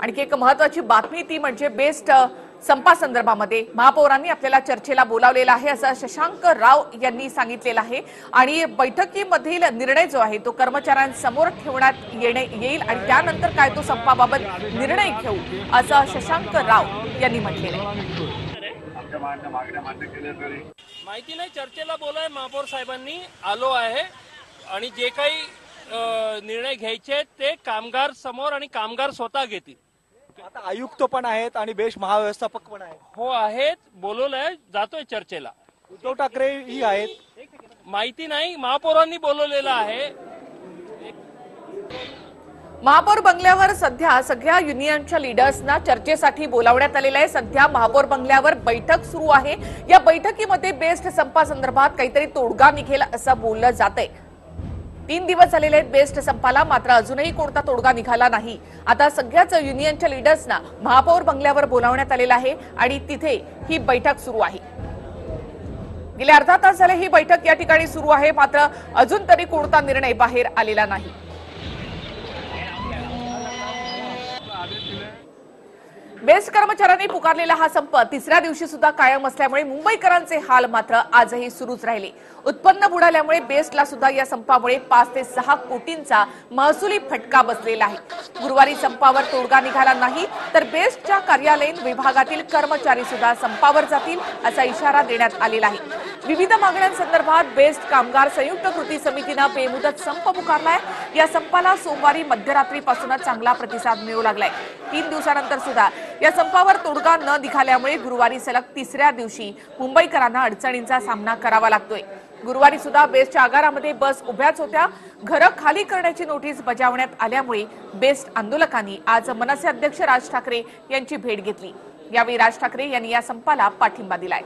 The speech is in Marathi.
आणखी एक महत्वाची बातमी ती म्हणजे बेस्ट संपासंदर्भामध्ये महापौरांनी आपल्याला चर्चेला बोलावलेलं आहे असं शशांक राव यांनी सांगितलेलं आहे. आणि बैठकीमधील निर्णय जो आहे तो कर्मचाऱ्यांसमोर ठेवण्यात येणे येईल आणि त्यानंतर काय तो संपाबाबत निर्णय घेऊ असं शशांक राव यांनी म्हटलेलं आहे. माहिती नाही चर्चेला बोलाय महापौर साहेबांनी आलो आहे. आणि जे काही निर्णय घ्यायचे ते कामगार समोर आणि कामगार स्वतः घेतील. आता आयुक्त पण आहेत आणि बेस्ट महाव्यवस्थापक पण आहेत. हो आहेत. बोलवलंय जातोय चर्चेला. उद्धव ठाकरे ही आहेत. माहिती नाही महापौरांनी बोलवलेलं आहे. महापौर बंगल्यावर सध्या सगळ्या युनियनच्या लीडर्सना चर्चेसाठी बोलावण्यात आलेलं आहे. सध्या महापौर बंगल्यावर बैठक सुरू आहे. या बैठकीमध्ये बेस्ट संपासंदर्भात काहीतरी तोडगा निघेल असं बोललं जातंय. तीन दिवस झालेले आहेत बेस्ट संपाला मात्र अजूनही कोणता तोडगा निघाला नाही. आता सगळ्याच युनियनच्या लीडर्सना महापौर बंगल्यावर बोलावण्यात आलेलं आहे आणि तिथे ही बैठक सुरू आहे. गेल्या अर्धा तास झाले ही बैठक या ठिकाणी सुरू आहे मात्र अजून तरी कोणता निर्णय बाहेर आलेला नाही. बेस्ट कर्मचाऱ्यांनी पुकारलेला हा संप तिसऱ्या दिवशी सुद्धा कायम असल्यामुळे मुंबईकरांचे हाल मात्र आजही सुरूच राहिले. उत्पन्न बुडाल्यामुळे बेस्टला सुद्धा या संपामुळे पाच ते सहा कोटींचा महसुली फटका बसलेला आहे. गुरुवारी संपावर तोडगा निघाला नाही तर बेस्टच्या कार्यालयीन विभागातील कर्मचारी सुद्धा संपावर जातील असा इशारा देण्यात आलेला आहे. विविध मागण्यांसंदर्भात बेस्ट कामगार संयुक्त कृती समितीनं बेमुदत संप पुकारलाय. या संपाला सोमवारी मध्यरात्रीपासूनच चांगला प्रतिसाद मिळू लागलाय. तीन दिवसानंतर सुद्धा या संपावर तोडगा न निघाल्यामुळे गुरुवारी सलग तिसऱ्या दिवशी मुंबईकरांना अडचणींचा सामना करावा लागतोय. गुरुवारी सुद्धा बेस्टच्या आगारामध्ये बस उभ्याच होत्या. घरं खाली करण्याची नोटीस बजावण्यात आल्यामुळे बेस्ट आंदोलकांनी आज मनसे अध्यक्ष राज ठाकरे यांची भेट घेतली. यावेळी राज ठाकरे यांनी या संपाला पाठिंबा दिलाय.